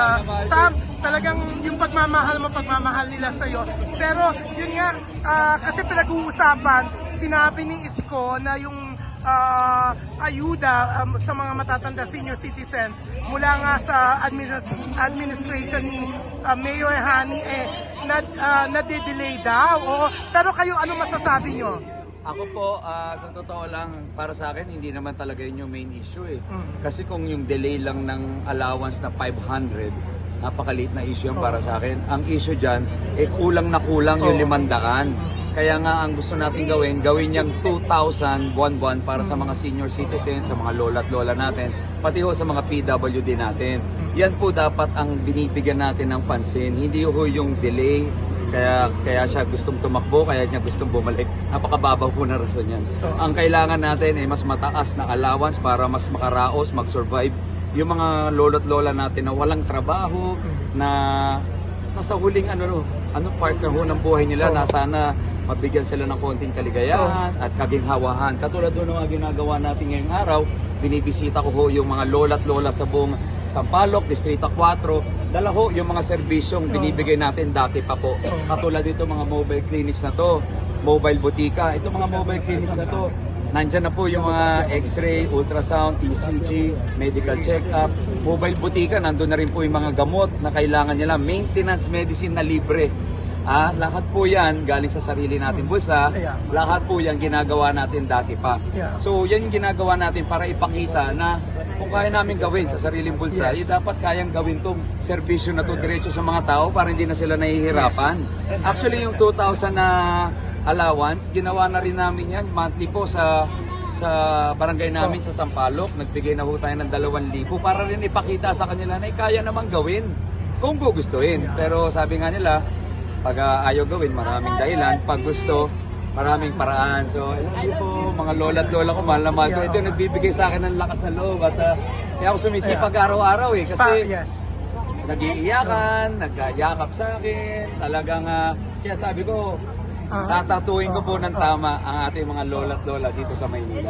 uh, Sam, talagang yung pagmamahal mo, pagmamahal nila sa'yo. Pero yun nga, ah, kasi pinag-uusapan, sinabi ni Isko na yung ah, ayuda um, sa mga matatanda senior citizens mula nga sa adminis- administration ni ah, Mayor Hani eh na, ah, nade-delay daw. Oo. Pero kayo ano masasabi nyo? Ako po, ah, sa totoo lang, para sa akin, hindi naman talaga yun yung main issue eh. Kasi kung yung delay lang ng allowance na 500, napakaliit na issue yan para sa akin. Ang issue dyan, eh kulang na kulang yung 500. Kaya nga ang gusto natin gawin, gawin niyang 2,000 buwan-buwan para sa mga senior citizens, sa mga lola at lola natin, pati ho sa mga PWD natin. Yan po dapat ang binibigyan natin ng pansin. Hindi ho yung delay, kaya kaya siya gustong tumakbo, kaya niya gustong bumalik. Napakababaw po na rason yan. Ang kailangan natin ay mas mataas na allowance para mas makaraos, mag-survive yung mga lolo't lola natin na walang trabaho, na nasa huling ano no, ano part na ho ng buhay nila na sana mabigyan sila ng konting kaligayahan at kaginhawahan. Katulad doon ng mga ginagawa natin ngayong araw, binibisita ko ho yung mga lola't lola sa buong Sampaloc, Distrito 4, dala ho yung mga serbisyong binibigay natin dati pa po. Katulad dito mga mobile clinics na to, mobile butika, ito mga mobile clinics na to, Nandyan na po yung mga x-ray, ultrasound, ECG, medical check-up, mobile butika, nandun na rin po yung mga gamot na kailangan nila, maintenance medicine na libre. Ah, lahat po yan galing sa sarili natin bulsa. Yeah. Lahat po yan ginagawa natin dati pa. So yan yung ginagawa natin para ipakita na kung kaya namin gawin sa sariling bulsa, Yes. eh, dapat kayang gawin tong serbisyo na to diretso sa mga tao para hindi na sila nahihirapan. Actually yung 2,000 na allowance, ginawa na rin namin yan monthly po sa sa barangay namin sa Sampaloc. Nagbigay na po tayo ng 2,000 para rin ipakita sa kanila na eh, kaya namang gawin kung gugustuhin. Pero sabi nga nila, pag ah, ayaw gawin, maraming dahilan. Pag gusto, maraming paraan. So, ayun po, mga lola at lola ko, mahal na mahal ko. Ito yung nagbibigay sa akin ng lakas na loob. At ah, kaya ako sumisipag araw-araw eh. Pa, Kasi yes. nagiiyakan, nagyayakap sa akin. Talagang, ah, kaya sabi ko, Ah. tatatuin ko po ng tama ang ating mga lola at lola dito sa Maynila.